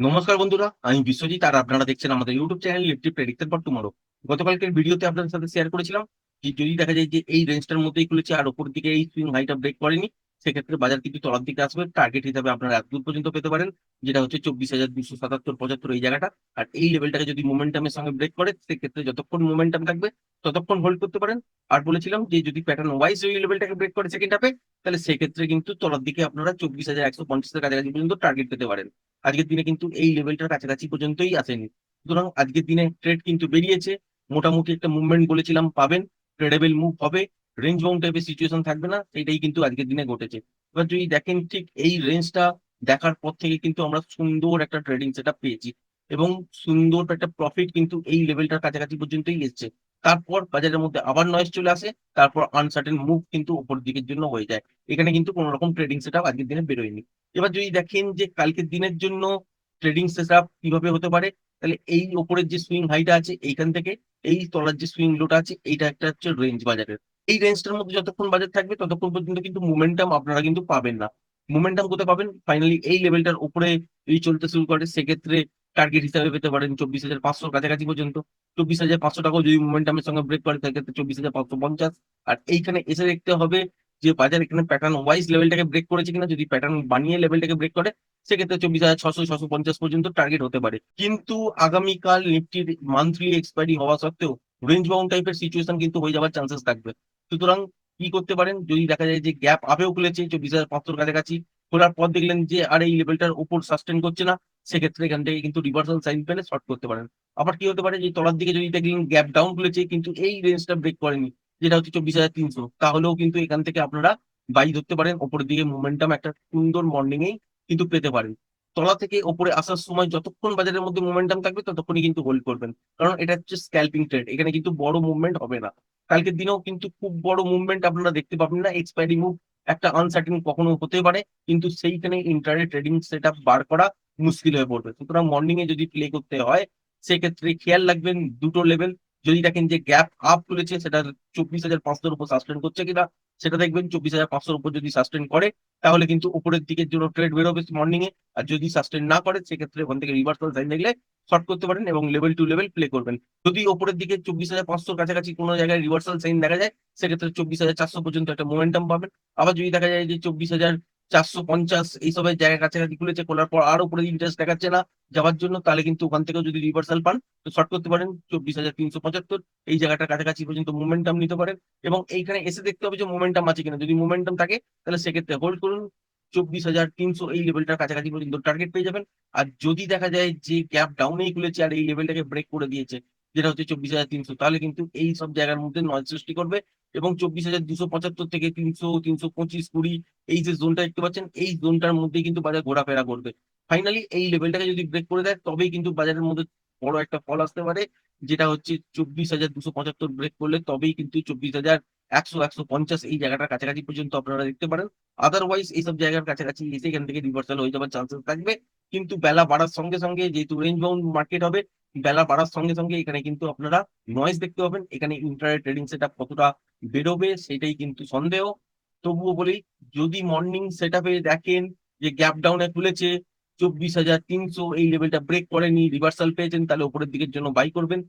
নমস্কার বন্ধুরা, আমি বিশ্বজিৎ আর আপনারা দেখছেন আমাদের YouTube channel Nifty predicted for tomorrow গতকালকের ভিডিওতে আপনাদের সাথে শেয়ার করেছিলাম যে যদি দেখা যায় যে এই রেঞ্জটার মধ্যেই খুলেছে আর উপর দিকে এই সুইং হাইটা ব্রেক করেনি, সেক্ষেত্রে বাজার কিন্তু তলার দিকে আসবে। টার্গেট হিসাবে আপনারা এত দূর পর্যন্ত পেতে পারেন, যেটা হচ্ছে চব্বিশ হাজার দুশো সাতাত্তর, পঁচাত্তর এই জায়গাটা। আর এই লেভেলটাকে যদি মোমেন্টামের সঙ্গে ব্রেক করে, সেক্ষেত্রে যতক্ষণ মোমেন্টাম থাকবে, ততক্ষণ হোল্ড করতে পারেন। আর বলেছিলাম যে যদি প্যাটার্ন ওয়াইজ ওই লেভেলটাকে ব্রেক করে সেকেন্ড হাফে তাহলে সেক্ষেত্রে কিন্তু তলার দিকে আপনারা চব্বিশ হাজার একশো পঞ্চাশের কাছাকাছি পর্যন্ত টার্গেট পেতে পারেন। আজকের দিনে কিন্তু এই লেভেলটার কাছাকাছি পর্যন্তই আসেনি। সুতরাং আজকের দিনে ট্রেড কিন্তু বেরিয়েছে। মোটামুটি একটা মুভমেন্ট বলেছিলাম, পাবেন। ট্রেডেবল মুভ হবে। রেঞ্জ বাউন্ড টাইপের সিচুয়েশন থাকবে না। সেটাই কিন্তু আজকের দিনে ঘটেছে। এবার যদি দেখেন ঠিক এই রেঞ্জটা দেখার পর থেকে কিন্তু আমরা সুন্দর একটা ট্রেডিং সেট পেয়েছি এবং সুন্দর একটা প্রফিট কিন্তু এই লেভেলটার কাছাকাছি পর্যন্তই এসছে। তারপর বাজারের মধ্যে আবার নয়েজ চলে আসে। তারপর আনসার্টেন মুভ কিন্তু উপর দিকের জন্য হয়ে যায়। এখানে কিন্তু কোনো রকম ট্রেডিং সেট আজকের দিনে বেরোয়নি। এবার যদি দেখেন যে কালকের দিনের জন্য ট্রেডিং সেটআপ কীভাবে হতে পারে, তাহলে এই ওপরের যে সুইং হাইটা আছে এইখান থেকে, এই তলার যে সুইং লোটা আছে, এইটা একটা হচ্ছে রেঞ্জ বাজারের। এই রেঞ্জটার মধ্যে যতক্ষণ বাজার থাকবে, ততক্ষণ পর্যন্ত কিন্তু মোমেন্টাম আপনারা কিন্তু পাবেন না। মোমেন্টাম কোথায় পাবেন? ফাইনালি এই লেভেলটার উপরে যদি চলতে শুরু করে। সেক্ষেত্রে টার্গেট হিসাবে পেতে পারেন চব্বিশ হাজার পাঁচশোর কাছাকাছি পর্যন্ত। চব্বিশ হাজার পাঁচশো টাকাও যদি মোমেন্টামের সঙ্গে ব্রেক করে, সেক্ষেত্রে চব্বিশ হাজার পাঁচশো পঞ্চাশ। আর এইখানে এসে দেখতে হবে যে বাজার এখানে প্যাটার্ন ওয়াইজ লেভেলটাকে ব্রেক করেছে কিনা, যদি প্যাটার্ন বানিয়ে লেভেলটাকে ব্রেক করে, সেক্ষেত্রে চব্বিশ হাজার ছশো ছশো পঞ্চাশ পর্যন্ত টার্গেট হতে পারে। কিন্তু আগামীকাল নিফটির মান্থলি এক্সপায়ারি হওয়া সত্ত্বেও রেঞ্জ বাউন্ড টাইপের সিচুয়েশন কিন্তু হয়ে যাওয়ার চান্সেস থাকবে। সুতরাং কি করতে পারেন? যদি দেখা যায় যে গ্যাপ আপেও খুলেছে চব্বিশ হাজার পাঁচশোর কাছাকাছি, খোলার পর দেখলেন যে আর এই লেভেলটার উপর সাস্টেন করছে না, সেক্ষেত্রে এখান থেকে কিন্তু রিভার্সাল সাইন পেলে শর্ট করতে পারেন। আবার কি হতে পারে? যে তলার দিকে যদি দেখলেন গ্যাপ ডাউন খুলেছে, কিন্তু এই রেঞ্জটা ব্রেক করেনি যেটা হচ্ছে চব্বিশ হাজার তিনশো, তাহলেও কিন্তু এখান থেকে আপনারা বাই ধরতে পারেন। ওপরের দিকে মোমেন্টাম একটা সুন্দর মর্নিং এই কিন্তু পেতে পারেন। তলা থেকে ওপরে আসার সময় যতক্ষণ বাজারের মধ্যে মোমেন্টাম থাকবে ততক্ষণই কিন্তু হোল্ড করবেন। কারণ এটা হচ্ছে স্ক্যাল্পিং ট্রেড এখানে কিন্তু বড় মুভমেন্ট হবে না। কালকের দিনেও কিন্তু খুব বড় মুভমেন্ট আপনারা দেখতে পাবেন না। এক্সপায়ারি মুভ একটা আনসার্টিন কখনো হতে পারে, কিন্তু সেইখানে ইন্টারনেট ট্রেডিং সেট বার করা মুশকিল হয়ে পড়বে। সুতরাং মর্নিং এ যদি প্লে করতে হয়, সেক্ষেত্রে খেয়াল রাখবেন দুটো লেভেল যদি দেখেন যে গ্যাপ আপ তুলেছে, সেটা চব্বিশ হাজার পাঁচশোর উপর সাস্টেন করছে কিনা, সেটা দেখবেন চব্বিশ হাজার পাঁচশোর উপর যদি সাস্টেন করে, তাহলে কিন্তু উপরের দিকের জন্য ট্রেড বেরোবে মর্নিং এ। আর যদি সাস্টেন না করে, সেক্ষেত্রে ওখান থেকে রিভার্সাল সাইন দেখলে শর্ট করতে পারেন এবং লেভেল টু লেভেল প্লে করবেন। যদি ওপরের দিকে চব্বিশ হাজার পাঁচশোর কাছাকাছি কোনো জায়গায় রিভার্সাল সাইন দেখা যায়, সেক্ষেত্রে চব্বিশ হাজার চারশো পর্যন্ত একটা মোমেন্টাম পাবেন। আবার যদি দেখা যায় যে চব্বিশ হাজার চারশো পঞ্চাশ এইসবের জায়গা কাছাকাছি খুলেছে, খোলার পর আরও উপরে ইন্টারেস্ট দেখাচ্ছে না। যাওয়ার জন্য তাহলে কিন্তু ওখান থেকেও যদি রিভার্সাল পান, তো শর্ট করতে পারেন চব্বিশ হাজার তিনশো পঁচাত্তর। এই জায়গাটার কাছাকাছি পর্যন্ত মোমেন্টাম নিতে পারেন এবং এইখানে এসে দেখতে হবে যে মোমেন্টাম আছে কিনা। যদি মোমেন্টাম থাকে, তাহলে সেক্ষেত্রে হোল্ড করুন। চব্বিশ হাজার তিনশো এই লেভেলটার কাছাকাছি পর্যন্ত টার্গেট পেয়ে যাবেন। আর যদি দেখা যায় যে গ্যাপ ডাউনেই খুলেছে আর এই লেভেলটাকে ব্রেক করে দিয়েছে, যেটা হচ্ছে চব্বিশ হাজার তিনশো, তাহলে কিন্তু এই সব জায়গার মধ্যে নয় সৃষ্টি করবে। এবং চব্বিশ হাজার দুশো পঁচাত্তর থেকে তিনশো তিনশো পঁচিশ, কুড়ি, এই যে জোনটা দেখতে পাচ্ছেন, এই জোনটার মধ্যেই কিন্তু বাজার ঘোরাফেরা করবে। ফাইনালি এই লেভেলটাকে যদি ব্রেক করে দেয়, তবেই কিন্তু বাজারের মধ্যে বড় একটা ফল আসতে পারে, যেটা হচ্ছে চব্বিশ হাজার দুশো পঁচাত্তর ব্রেক করলে তবেই কিন্তু চব্বিশ হাজার একশো একশো পঞ্চাশ এই জায়গাটার কাছাকাছি পর্যন্ত আপনারা দেখতে পারেন। আদারওয়াইজ এইসব জায়গার কাছাকাছি এসে এখান থেকে রিভার্সাল হয়ে যাওয়ার চান্সেস থাকবে। কিন্তু বেলা বাড়ার সঙ্গে সঙ্গে যেহেতু রেঞ্জ বাউন্ড মার্কেট হবে বেলা বাড়ার সঙ্গে সঙ্গে এখানে কিন্তু আপনারা নয়েজ দেখতে পাবেন। এখানে ইন্টারনেট ট্রেডিং সেট কতটা বেরোবে সেটাই কিন্তু সন্দেহ। তবুও বলি, যদি মর্নিং সেট দেখেন যে গ্যাপ ডাউনে খুলেছে, চব্বিশ হাজার তিনশো, এই লেভেলটা ব্রেক করেনি রিভার্সাল পেয়েছেন, তাহলে উপরের দিকের জন্য বাই করবেন।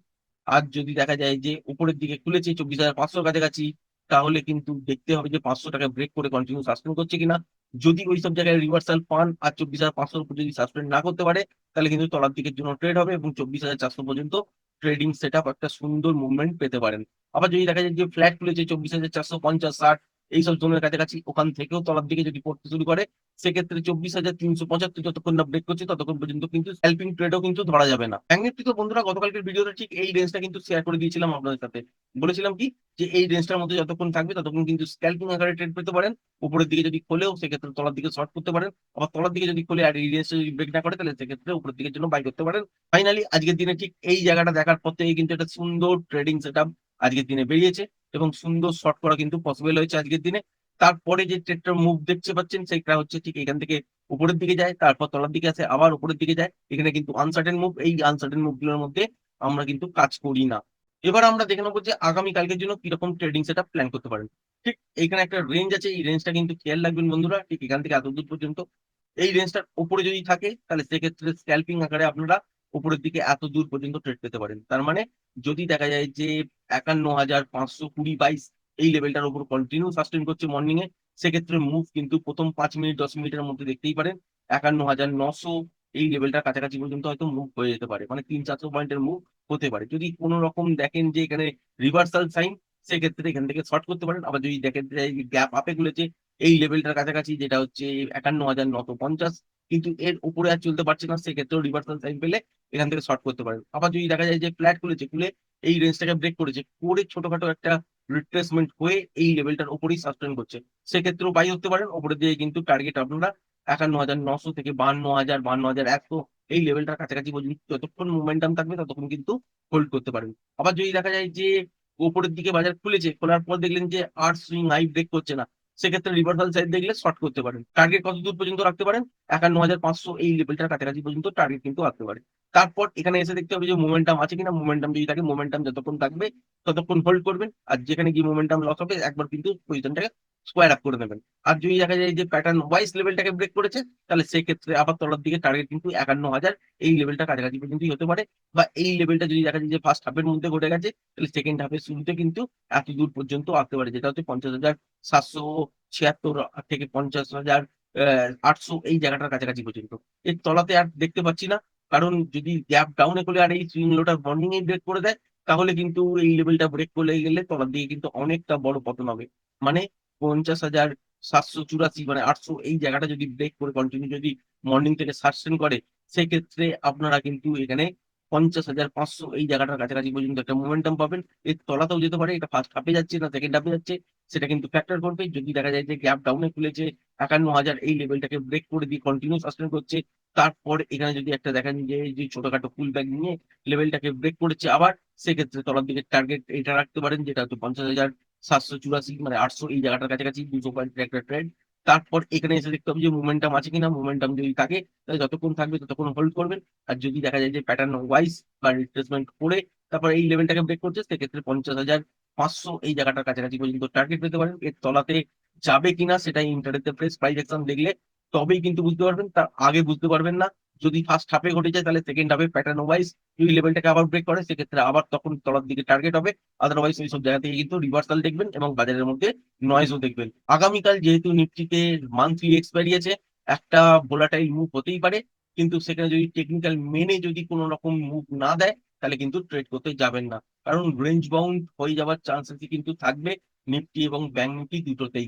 আর যদি দেখা যায় যে উপরের দিকে খুলেছে, চব্বিশ হাজার পাঁচশোর কাছাকাছি, তাহলে কিন্তু দেখতে হবে যে পাঁচশো টাকা ব্রেক করে কন্টিনিউ সাসপেন্ড করছে কিনা। যদি ওই সব জায়গায় রিভার্সাল পান আর চব্বিশ হাজার পাঁচশোর উপর যদি সাসপেন্ড না করতে পারে, তাহলে কিন্তু তলার দিকের জন্য ট্রেড হবে এবং চব্বিশ হাজার চারশো পর্যন্ত ট্রেডিং সেট একটা সুন্দর মুভমেন্ট পেতে পারেন। আবার যদি দেখা যায় যে ফ্ল্যাট খুলেছে, চব্বিশ হাজার চারশো পঞ্চাশ, ষাট এইসব জোনের কাছাকাছি ওখান থেকেও তলার দিকে যদি পড়তে শুরু করে, সেক্ষেত্রে চব্বিশ হাজার তিনশো পঁচাত্তর যতক্ষণ না ব্রেক করছে, ততক্ষণ পর্যন্ত কিন্তু হেল্পিং ট্রেডও কিন্তু ধরা যাবে না। ব্যাংক নিফটি তো বন্ধুরা, গতকালকের ভিডিওতে ঠিক এই রেঞ্জটা কিন্তু শেয়ার করে দিয়েছিলাম আপনাদের সাথে। বলেছিলাম কি? যে এই রেঞ্জটার মধ্যে যতক্ষণ থাকবে, ততক্ষণ কিন্তু স্ক্যাল্পিং আকারে ট্রেড পেতে পারেন। উপরের দিকে যদি খোলেও, সেক্ষেত্রে তলার দিকে শর্ট করতে পারেন। আবার তলার দিকে যদি খোলে আর এই রেঞ্জটা যদি ব্রেক না করে, তাহলে সেক্ষেত্রে উপরের দিকের জন্য বাই করতে পারেন। ফাইনালি আজকের দিনে ঠিক এই জায়গাটা দেখার পর থেকে কিন্তু একটা সুন্দর ট্রেডিং সেট আজকের দিনে বেরিয়েছে। এবং সুন্দর শর্ট করা কিন্তু পসিবল হয়েছে আজকের দিনে। তারপরে যে ট্রেডটার মুভ দেখতে পাচ্ছেন সেটা হচ্ছে ঠিক এখান থেকে উপরের দিকে যায়, তারপর তলার দিকে আসে, আবার উপরের দিকে যায়। এখানে কিন্তু আনসার্টেন মুভ এই আনসার্টেন মুভগুলোর মধ্যে আমরা কিন্তু কাজ করি না। এবার আমরা দেখে নেব যে আগামী কালকের জন্য কীরকম ট্রেডিং সেটা প্ল্যান করতে পারেন। ঠিক এখানে একটা রেঞ্জ আছে, এই রেঞ্জটা কিন্তু খেয়াল রাখবেন বন্ধুরা, ঠিক এখান থেকে এত দূর পর্যন্ত। এই রেঞ্জটার উপরে যদি থাকে, তাহলে সেক্ষেত্রে স্ক্যাল্পিং আকারে আপনারা উপরের দিকে এত দূর পর্যন্ত ট্রেড পেতে পারেন। তার মানে যদি দেখা যায় যে একান্ন হাজার পাঁচশো কুড়ি বাইশ এই লেভেলটার উপর কন্টিনিউ সাস্টেন করছে মর্নিং এ। সেক্ষেত্রে মুভ কিন্তু প্রথম পাঁচ মিনিট, দশ মিনিটের মধ্যে দেখতেই পারেন, একান্ন হাজার নশো এই লেভেলটার কাছাকাছি পর্যন্ত হয়তো মুভ হয়ে যেতে পারে। মানে তিন চারশো পয়েন্টের মুভ হতে পারে। যদি কোনো রকম দেখেন যে এখানে রিভার্সাল সাইন সেক্ষেত্রে এখান থেকে শর্ট করতে পারেন। আবার যদি দেখেন গ্যাপ আপে খুলেছে, এই লেভেলটার কাছাকাছি যেটা হচ্ছে একান্ন হাজার নশো পঞ্চাশ কিন্তু এর উপরে আর চলতে পারছে না, সেক্ষেত্রেও রিভার্সাল সাইন পেলে এখান থেকে শর্ট করতে পারেন আবার যদি দেখা যায় যে ফ্ল্যাট খুলেছে খুলে এই রেঞ্জটাকে ব্রেক করেছে, করে ছোটখাটো একটা রিট্রেসমেন্ট হয়ে এই লেভেলটার উপরেই সাস্টেন করছে। সেক্ষেত্রেও বাই হতে পারেন উপরে দিয়ে কিন্তু টার্গেট আপনারা একান্ন হাজার নশো থেকে বান্ন হাজার বান্ন হাজার একশো এই লেভেলটার কাছাকাছি পর্যন্ত যতক্ষণ মোমেন্টাম থাকবে, ততক্ষণ কিন্তু হোল্ড করতে পারেন। আবার যদি দেখা যায় যে উপরের দিকে বাজার খুলেছে, খোলার পর দেখলেন যে আর সুইং হাই ব্রেক করছে না সেক্ষেত্রে রিভার্সাল সাইড দেখলে শর্ট করতে পারেন। টার্গেট কত দূর পর্যন্ত রাখতে পারেন? একান্ন হাজার পাঁচশো এই লেভেলটার কাছাকাছি পর্যন্ত টার্গেট কিন্তু রাখতে পারে তারপর এখানে এসে দেখতে হবে যে মোমেন্টাম আছে কিনা। মোমেন্টাম যদি থাকে মোমেন্টাম যতক্ষণ থাকবে, ততক্ষণ হোল্ড করবেন। আর যেখানে গিয়ে মোমেন্টাম লস হবে, একবার কিন্তু পজিশনটাকে স্কোয়ার আপ করে নেবেন। আর যদি দেখা যায় যে প্যাটার্ন ওয়াইজ লেভেলটাকে ব্রেক করেছে, তাহলে সেক্ষেত্রে আবার তলার দিকে টার্গেট কিন্তু একান্ন হাজার এই লেভেলটা কাছাকাছি পর্যন্তই হতে পারে। বা এই লেভেলটা যদি দেখা যায় যে ফার্স্ট হাফের মধ্যে ঘটে গেছে, তাহলে সেকেন্ড হাফের শুরুতে কিন্তু এত দূর পর্যন্ত আসতে পারে। যেটা হচ্ছে পঞ্চাশ হাজার সাতশো ছিয়াত্তর থেকে পঞ্চাশ হাজার আটশো এই জায়গাটার কাছাকাছি পর্যন্ত। এর তলাতে আর দেখতে পাচ্ছি না, কারণ যদি গ্যাপ ডাউনে করে আর এই সুইং লোটার বন্ডিং এ ব্রেক করে দেয়, তাহলে কিন্তু এই লেভেলটা ব্রেক করে গেলে তলার দিকে কিন্তু অনেকটা বড় পতন হবে। মানে পঞ্চাশ হাজার সাতশো চুরাশি মানে আটশো এই জায়গাটা যদি ব্রেক করে কন্টিনিউ যদি মর্নিং থেকে সাসটেন করে, সেক্ষেত্রে আপনারা কিন্তু এখানে পঞ্চাশ হাজার পাঁচশো এই জায়গাটার কাছাকাছি পর্যন্ত একটা মোমেন্টাম পাবেন। এর তলাতেও যেতে পারে, এটা ফার্স্ট হাফে যাচ্ছে না সেকেন্ড হাফে যাচ্ছে, সেটা কিন্তু ফ্যাক্টর করবে। যদি দেখা যায় যে গ্যাপ ডাউনে খুলেছে, একান্ন হাজার এই লেভেলটাকে ব্রেক করে দিয়ে কন্টিনিউ সাসটেন করছে, তারপর এখানে যদি একটা দেখেন যে যে ছোটখাটো ফুল ব্যাগ নিয়ে লেভেলটাকে ব্রেক করেছে আবার, সেক্ষেত্রে তলার দিকে টার্গেট এটা রাখতে পারেন, যেটা হচ্ছে পঞ্চাশ হাজার সাতশো চুরাশি মানে আটশো এই জায়গাটার কাছাকাছি, দুশো পয়েন্টের একটা ট্রেন্ড তারপর এখানে এসে দেখতে হবে যে মোমেন্টাম আছে কিনা মোমেন্টাম যদি থাকে, তাহলে যতক্ষণ থাকবে ততক্ষণ হোল্ড করবেন। আর যদি দেখা যায় যে প্যাটার্ন ওয়াইজ বা রিপ্লেসমেন্ট করে তারপর এই লেভেলটাকে ব্রেক করছে, সেক্ষেত্রে পঞ্চাশ হাজার পাঁচশো এই জায়গাটার কাছাকাছি পর্যন্ত টার্গেট পেতে পারেন। এর তলাতে যাবে কিনা সেটা ইন্টারনেটে প্রেস প্রাইস অ্যাকশন দেখলে তবেই কিন্তু বুঝতে পারবেন। তার আগে বুঝতে পারবেন না যদি ফার্স্ট হাফে ঘটে যায়, তাহলে সেকেন্ড হাফে প্যাটার্ন ওয়াইজ যদি লেভেলটাকে আবার ব্রেক করে, সেক্ষেত্রে আবার তখন তলার দিকে টার্গেট হবে। আদারওয়াইজ ওই সব জায়গা থেকে কিন্তু রিভার্সাল দেখবেন এবং বাজারের মধ্যে নয়েজও দেখবেন। আগামীকাল যেহেতু নিফটিতে মান্থলি এক্সপায়ারি আছে একটা ভোলাটাইল মুভ হতেই পারে। কিন্তু সেখানে যদি টেকনিক্যাল মেনে যদি কোনো রকম মুভ না দেয়, তাহলে কিন্তু ট্রেড করতে যাবেন না। কারণ রেঞ্জ বাউন্ড হয়ে যাওয়ার চান্সেস কিন্তু থাকবে। নিফটি এবং ব্যাংক নিফটি দুটোতেই।